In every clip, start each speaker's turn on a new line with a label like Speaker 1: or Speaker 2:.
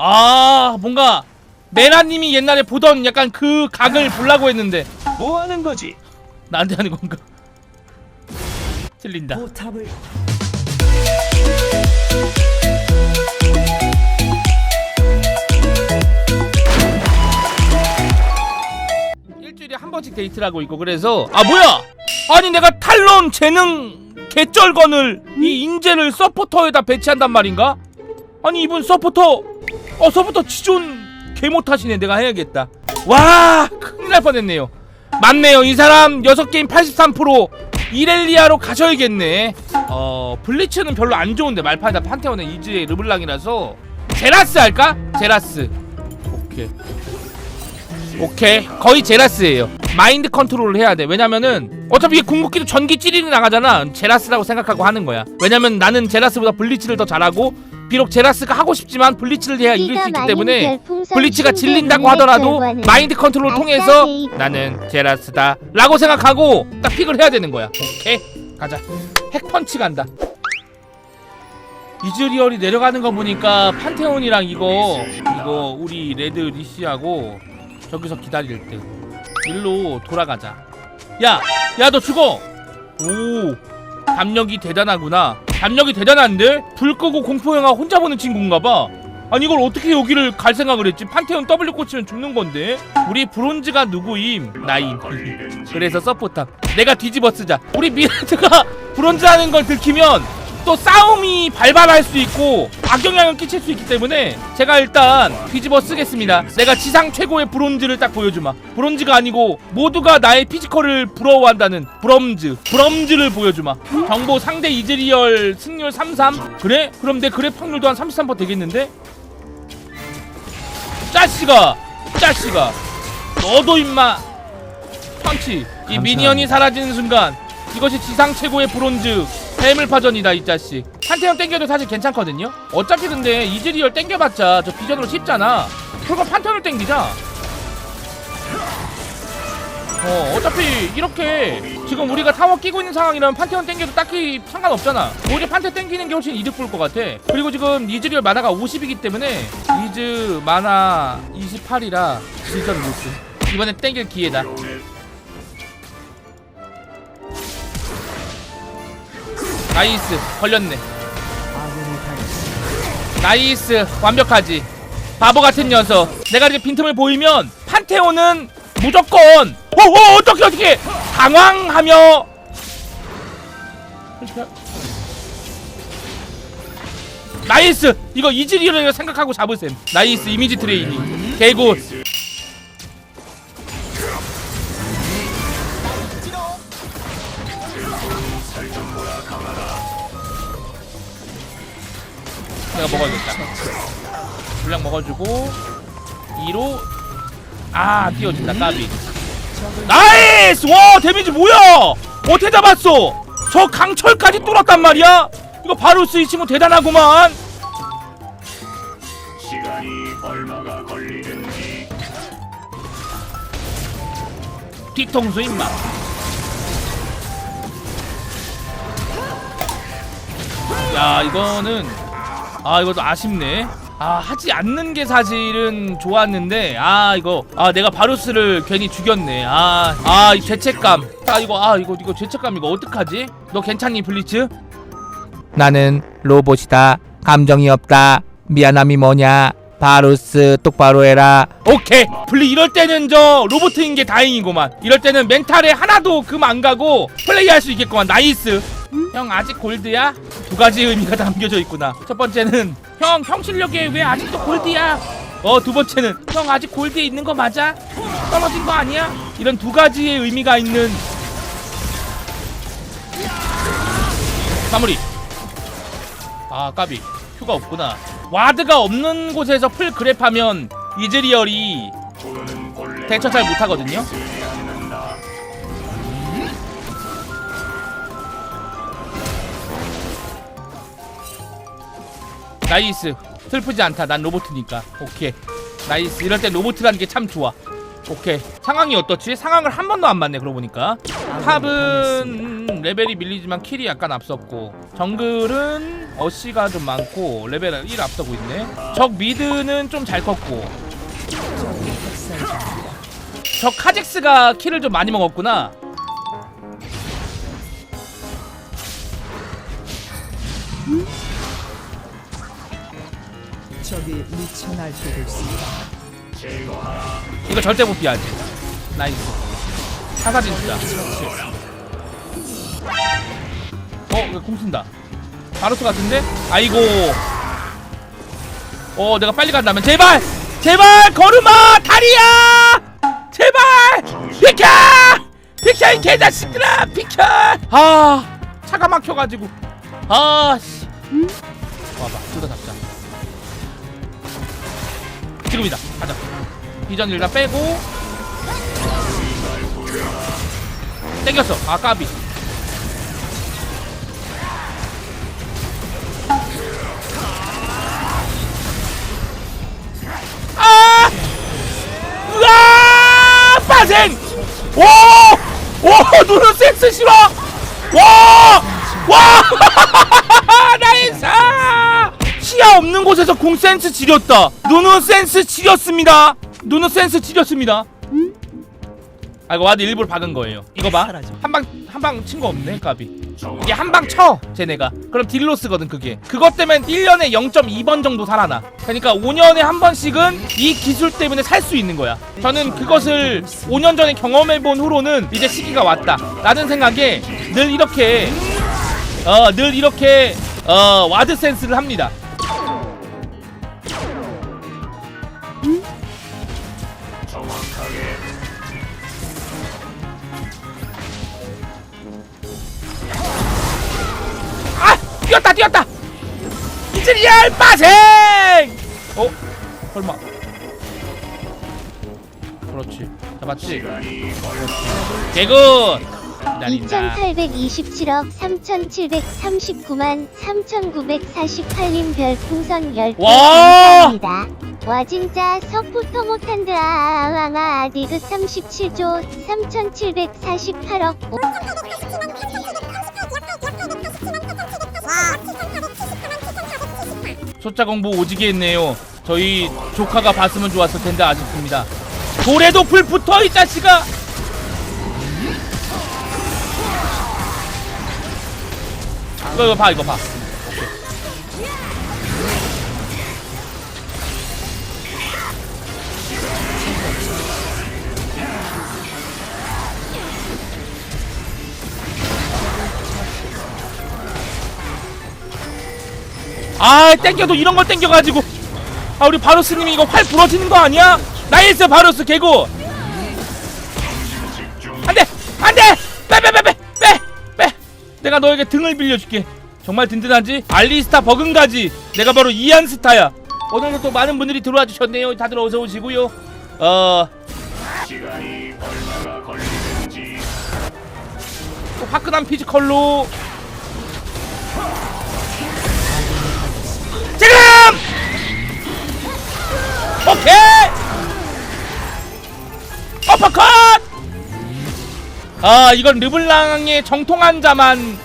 Speaker 1: 아 뭔가 메라님이 옛날에 보던 약간 그 각을 보려고 했는데
Speaker 2: 뭐 하는 거지?
Speaker 1: 나한테 하는 건가? 틀린다.
Speaker 3: 포탑을
Speaker 1: 일주일에 한 번씩 데이트를 하고 있고 그래서 아 뭐야? 아니 내가 탈론 재능 개쩔건을 이 인재를 서포터에다 배치한단 말인가? 아니 이분 서포터 어 서포터 지존 개 못하시네. 내가 해야겠다. 와 큰일 날 뻔했네요. 맞네요. 이 사람 6게임 83% 이렐리아로 가셔야겠네. 어 블리츠는 별로 안 좋은데 말파이다 판테온은 이즈의 르블랑이라서 제라스 할까? 제라스. 오케이. 오케이. 거의 제라스예요. 마인드 컨트롤을 해야 돼. 왜냐면은 어차피 궁극기도 전기 찌르는 나가잖아. 제라스라고 생각하고 하는 거야. 왜냐면 나는 제라스보다 블리츠를 더 잘하고 비록 제라스가 하고 싶지만 블리츠를 해야 이길 수 있기 때문에 블리츠가 질린다고 하더라도 마인드 컨트롤을 통해서 나는 제라스다 라고 생각하고 딱 픽을 해야 되는 거야. 오케이 가자. 핵펀치 간다. 이즈리얼이 내려가는 거 보니까 판테온이랑 이거 이거 우리 레드 리시하고 저기서 기다릴 때 일로 돌아가자. 야! 야 너 죽어! 오 담력이 대단하구나 담력이 대단한데? 불 끄고 공포영화 혼자 보는 친구인가봐 아니 이걸 어떻게 여기를 갈 생각을 했지? 판테온 W 꽂히면 죽는 건데 우리 브론즈가 누구임? 나임 그래서 서포터 내가 뒤집어 쓰자 우리 미레드가 브론즈 하는 걸 들키면 또 싸움이 발발할 수 있고 악영향을 끼칠 수 있기 때문에 제가 일단 뒤집어 쓰겠습니다. 내가 지상 최고의 브론즈를 딱 보여주마. 브론즈가 아니고 모두가 나의 피지컬을 부러워한다는 브럼즈 브럼즈를 보여주마. 정보 상대 이즈리얼 승률 33 그래? 그럼 내 그래프 확률도 한 33% 되겠는데? 짜씨가 짜씨가 너도 임마. 펀치. 이 미니언이 사라지는 순간 이것이 지상 최고의 브론즈 해물파전이다 이 자식. 판테온 땡겨도 사실 괜찮거든요? 어차피 근데 이즈리얼 땡겨봤자 저 비전으로 쉽잖아. 그럼 판테온을 땡기자. 어 어차피 이렇게 지금 우리가 타워 끼고 있는 상황이라면 판테온 땡겨도 딱히 상관없잖아. 오히려 판테 땡기는 게 훨씬 이득 볼 것 같아. 그리고 지금 이즈리얼 마나가 50이기 때문에 이즈 마나 28이라 비전 루스 이번에 땡길 기회다 나이스. 걸렸네. 나이스. 완벽하지. 바보 같은 녀석. 내가 이렇게 빈틈을 보이면 판테온은 무조건 오오 어떻게 어떻게 당황하며. 나이스. 이거 이즈리얼을 생각하고 잡으셈. 나이스. 이미지 트레이닝. 개굿 내가 먹어야겠다. 분량 먹어주고 2로 아 띄워준다 까비. 나이스! 와 데미지 뭐야? 어떻게 잡았어? 저 강철까지 뚫었단 말이야? 이거 바루스 이 친구 대단하구만.
Speaker 2: 시간이 얼마가 걸리는지.
Speaker 1: 뒤통수 임마. 야 이거는 아 이것도 아쉽네. 아 하지 않는 게 사실은 좋았는데 아 이거 아 내가 바루스를 괜히 죽였네. 아 아 이 죄책감. 아 이거 아 이거 이거 죄책감 이거 어떡하지? 너 괜찮니 블리츠? 나는 로봇이다. 감정이 없다. 미안함이 뭐냐? 바루스 똑바로 해라. 오케이. 블리 이럴 때는 저 로봇인 게 다행이구만. 이럴 때는 멘탈에 하나도 금 안 가고 플레이할 수 있겠구만. 나이스 형 아직 골드야? 두 가지 의미가 담겨져 있구나 첫 번째는 형 형 실력에 왜 아직도 골드야? 어 두 번째는 형 아직 골드에 있는 거 맞아? 떨어진 거 아니야? 이런 두 가지의 의미가 있는 마무리 아 까비 휴가 없구나 와드가 없는 곳에서 풀 그랩하면 이즈리얼이 대처 잘 못하거든요 나이스. 슬프지 않다. 난 로보트니까. 오케이. 나이스. 이럴 땐 로보트라는 게 참 좋아. 오케이. 상황이 어떻지? 상황을 한 번도 안 봤네 그러고 보니까. 탑은 탑은 레벨이 밀리지만 킬이 약간 앞섰고. 정글은 어시가 좀 많고 레벨 1 앞서고 있네. 적 미드는 좀 잘 컸고. 저 카젝스가 킬을 좀 많이 먹었구나
Speaker 3: 적이 미쳐 날뛰고 있습니다.
Speaker 1: 이거 절대 못 피하지. 나이스. 사사진 주자 어 이거 공 쓴다. 바로스 같은데? 아이고. 어 내가 빨리 간다면. 제발! 제발! 걸음아 다리야! 제발! 비켜! 비켜 이 개자식들아! 비켜! 아 차가 막혀가지고. 아 씨. 와봐 둘다 잡자 지금이다. 가자. 비전 일단 빼고. 땡겼어. 아 까비. 아! 으아! 빠생! 센스 싫어 와 와! 나이스 시야 없는 곳에서 공 센스 지렸다. 눈은 센스 지렸습니다. 눈은 센스 지렸습니다. 아 이거 와드 일부러 박은 거예요. 이거 봐. 한 방 한 방 친 거 없네 까비. 이게 한 방 쳐 쟤네가. 그럼 딜로스거든 그게. 그것 때문에 1년에 0.2번 정도 살아나. 그러니까 5년에 한 번씩은 이 기술 때문에 살 수 있는 거야. 저는 그것을 5년 전에 경험해본 후로는 이제 시기가 왔다. 라는 생각에 늘 이렇게 어 늘 이렇게 어 와드 센스를 합니다 빠생! 어? 설마. 그렇지. 잡았지? 기다린다.
Speaker 4: 2827억 3739만 3948님 별풍선 10개
Speaker 1: 와!
Speaker 4: 감사합니다. 와 진짜 서포터 못한다 아왕아 아디그 37조 3748억
Speaker 1: 숫자 공부 오지게 했네요. 저희 조카가 봤으면 좋았을 텐데 아쉽습니다. 돌에도 불 붙어 이 자식아! 이거 이거 봐 이거 봐 아 땡겨도 이런 걸 땡겨가지고. 아 우리 바로스님이 이거 활 부러지는 거 아니야? 나이스 바로스 개고 안돼! 안돼! 빼빼빼빼 빼 빼. 내가 너에게 등을 빌려줄게. 정말 든든하지? 알리스타 버금가지. 내가 바로 이안스타야. 오늘도 또 많은 분들이 들어와 주셨네요. 다들 어서 오시고요.
Speaker 2: 얼마가 걸리는지
Speaker 1: 화끈한 피지컬로 지금 오케이 어퍼컷 아 이건 르블랑의 정통한 자만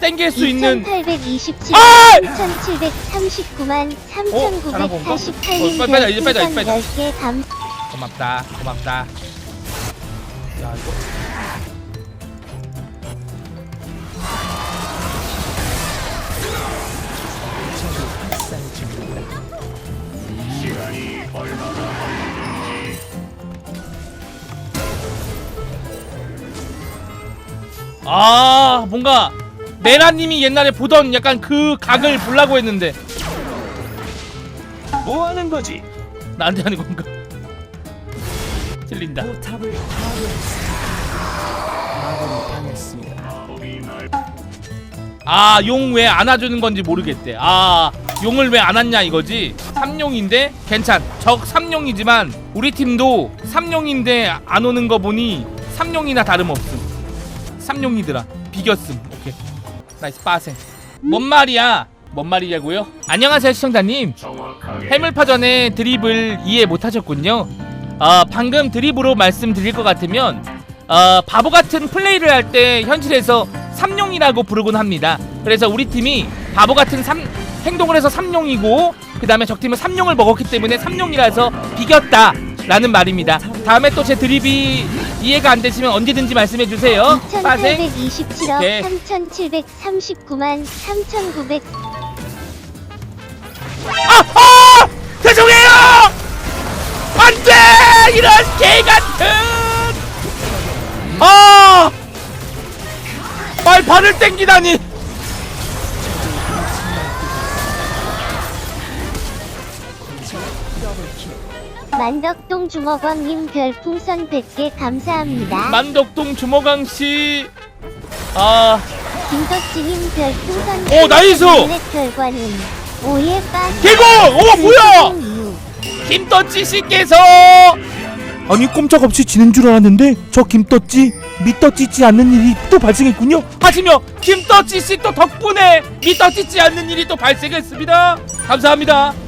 Speaker 1: 땡길 수 있는
Speaker 4: 2827억
Speaker 1: 아!
Speaker 4: 3739만
Speaker 1: 어, 잘한 건가? 어,
Speaker 4: 3948님
Speaker 1: 빨리 빼자, 이제 빼자, 이제 빼자.
Speaker 4: 별풍선 10개 감
Speaker 1: 고맙다 고맙다 야 이거 아 뭔가 메라님이 옛날에 보던 약간 그 각을 보려고 했는데.
Speaker 2: 뭐 하는 거지?
Speaker 1: 나한테 하는 건가?
Speaker 3: 포탑을
Speaker 1: 날아용 왜 안아주는 건지 모르겠대. 아 용을 왜안 왔냐 이거지? 삼용인데 괜찮. 적 삼용이지만 우리 팀도 삼용인데 안 오는 거 보니 삼용이나 다름없음 삼용이더라 비겼음. 오케이. 나이스 빠생 뭔 말이야? 뭔 말이냐고요? 안녕하세요 시청자님. 해물파전의 드립을 이해 못하셨군요. 어, 방금 드립으로 말씀드릴 것 같으면 어, 바보 같은 플레이를 할 때 현실에서 삼룡이라고 부르곤 합니다. 그래서 우리 팀이 바보 같은 삼 행동을 해서 삼룡이고 그 다음에 적팀은 삼룡을 먹었기 때문에 삼룡이라서 비겼다 라는 말입니다. 다음에 또 제 드립이 이해가 안 되시면 언제든지 말씀해 주세요. 빠생.
Speaker 4: 2827억
Speaker 1: 오케이.
Speaker 4: 3739만 3900
Speaker 1: 아! 죄송해요! 안 돼! 이런 개 같은! 아! 말판을 땡기다니!
Speaker 4: 만덕동 주먹왕님 별풍선 100개 감사합니다.
Speaker 1: 만덕동 주먹왕 씨. 아,
Speaker 4: 김덕진님 별풍선
Speaker 1: 오, 나이스!
Speaker 4: 100개 결과는 오예 빠지
Speaker 1: 개고! 오, 뭐야! 김떠찌 씨께서
Speaker 5: 아니 꼼짝없이 지는 줄 알았는데 저 김떡지 밑떡지지 않는 일이 또 발생했군요.
Speaker 1: 하시며 김떠찌 씨또 덕분에 미떠찌지 않는 일이 또 발생했습니다. 감사합니다.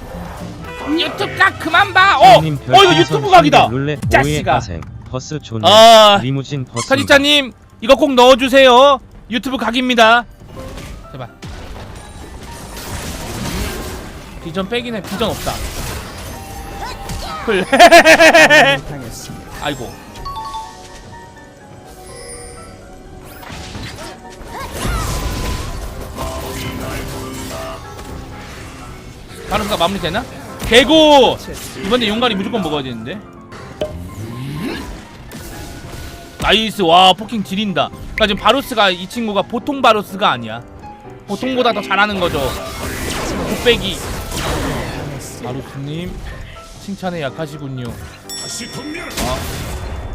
Speaker 1: 유튜브 각 그만 봐. 어, 어 이거 유튜브 각이다.
Speaker 6: 가생 버스 존나
Speaker 1: 아,
Speaker 6: 리무진 버스
Speaker 1: 사지자님 이거 꼭 넣어주세요. 유튜브 각입니다. 제발. 비전 빼기네 비전 없다. 풀.
Speaker 3: 당했습니다.
Speaker 1: 아이고. 바로 가 마무리 되나? 개고 이번에 용가리 무조건 먹어야 되는데. 나이스 와 포킹 지린다. 그러니까 지금 바로스가 이 친구가 보통 바로스가 아니야. 보통보다 더 잘하는 거죠. 곱빼기. 바로스님 칭찬에 약하시군요.
Speaker 2: 분명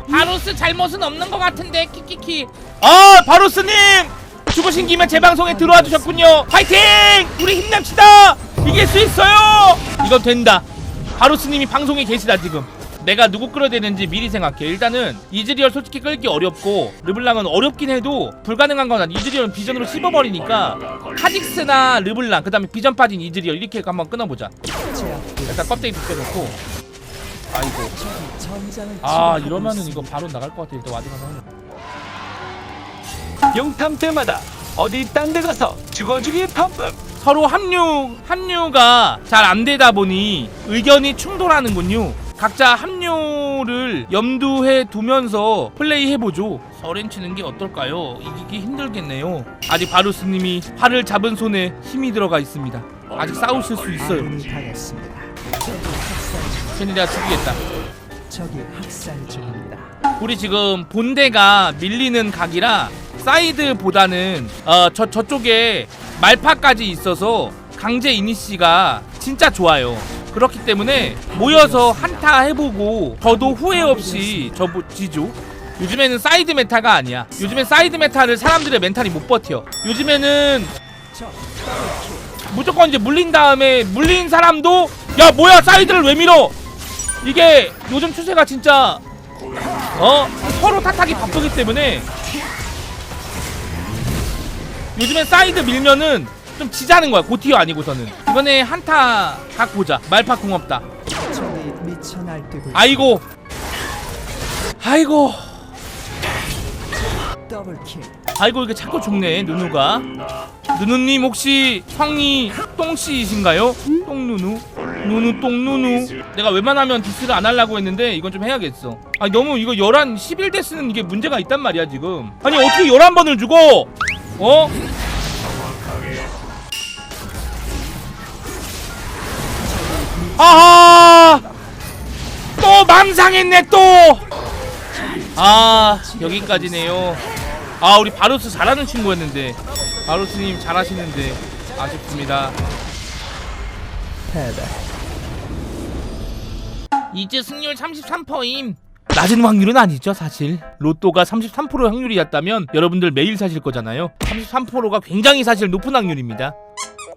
Speaker 1: 바로스 잘못은 없는 것 같은데 키키키 아 바로스님 죽으신 김에 제 방송에 들어와 주셨군요 파이팅 우리 힘냅시다 이길 수 있어요 이건 된다. 바로스님이 방송에 계시다 지금. 내가 누구 끌어야 되는지 미리 생각해. 일단은 이즈리얼 솔직히 끌기 어렵고 르블랑은 어렵긴 해도 불가능한 건 아니 이즈리얼은 비전으로 씹어버리니까. 카직스나 르블랑 그 다음에 비전 빠진 이즈리얼 이렇게 한번 끊어보자. 일단 껍데기 벗겨놓고. 아이고. 아 이러면은. 이거 바로 나갈 것 같아. 일단 와드 가서
Speaker 2: 용탐 때마다 어디 딴 데 가서 죽어주기 바쁨
Speaker 1: 서로 합류 합류가 잘 안 되다 보니 의견이 충돌하는군요. 각자 합류를 염두해 두면서 플레이 해보죠. 서렌 치는 게 어떨까요? 이기기 힘들겠네요. 아직 바루스님이 팔을 잡은 손에 힘이 들어가 있습니다. 아직 싸우실 수 있어요.
Speaker 3: 아군이 당했습니다. 적이 학살 중.
Speaker 1: 쟤네 내가 죽이겠다.
Speaker 3: 적이 학살 중입니다.
Speaker 1: 우리 지금 본대가 밀리는 각이라 사이드보다는 어, 저 저쪽에 말파까지 있어서 강제 이니시가 진짜 좋아요. 그렇기 때문에 모여서 한타 해보고 저도 후회 없이 저지죠. 요즘에는 사이드 메타가 아니야. 요즘엔 사이드 메타를 사람들의 멘탈이 못 버텨. 요즘에는
Speaker 3: 적
Speaker 1: 무조건 이제 물린 다음에 물린 사람도 야 뭐야 사이드를 왜 밀어? 이게 요즘 추세가 진짜 어 서로 탓하기 바쁘기 때문에 요즘엔 사이드 밀면은 좀 지자는 거야 고티어 아니고서는. 이번에 한타 각 보자. 말파 궁 없다.
Speaker 3: 적이 미쳐 날뛰고
Speaker 1: 아이고. 아이고.
Speaker 3: 더블킬.
Speaker 1: 아이고 이게 자꾸 죽네 누누가. 누누님 혹시 성이 똥씨이신가요? 똥누누? 누누 똥누누. 내가 웬만하면 디스를 안 하려고 했는데 이건 좀 해야겠어. 아니 너무 이거 11, 11대 쓰는 이게 문제가 있단 말이야 지금. 아니 어떻게 11번을 죽어? 어? 아하! 또 망상했네 또 아 여기까지네요. 아 우리 바로스 잘하는 친구였는데. 바로스님 잘하시는데 아쉽습니다. 이제 승률 33%임. 낮은 확률은 아니죠 사실. 로또가 33% 확률이었다면 여러분들 매일 사실 거잖아요. 33%가 굉장히 사실 높은 확률입니다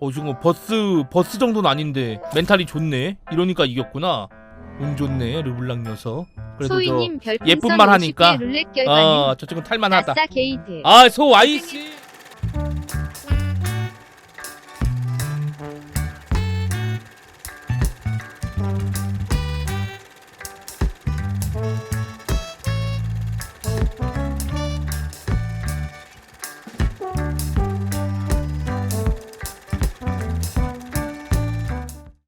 Speaker 1: 어 지금 뭐 버스 버스 정도는 아닌데 멘탈이 좋네? 이러니까 이겼구나. 운 좋네 르블랑 녀석. 그래도
Speaker 7: 소희님 별풍선
Speaker 1: 예쁜 말 하니까.
Speaker 7: 50개 룰렛 결과는
Speaker 1: 저어 저 친구 탈만하다.
Speaker 7: 아싸 게이드.
Speaker 1: 아소 아이씨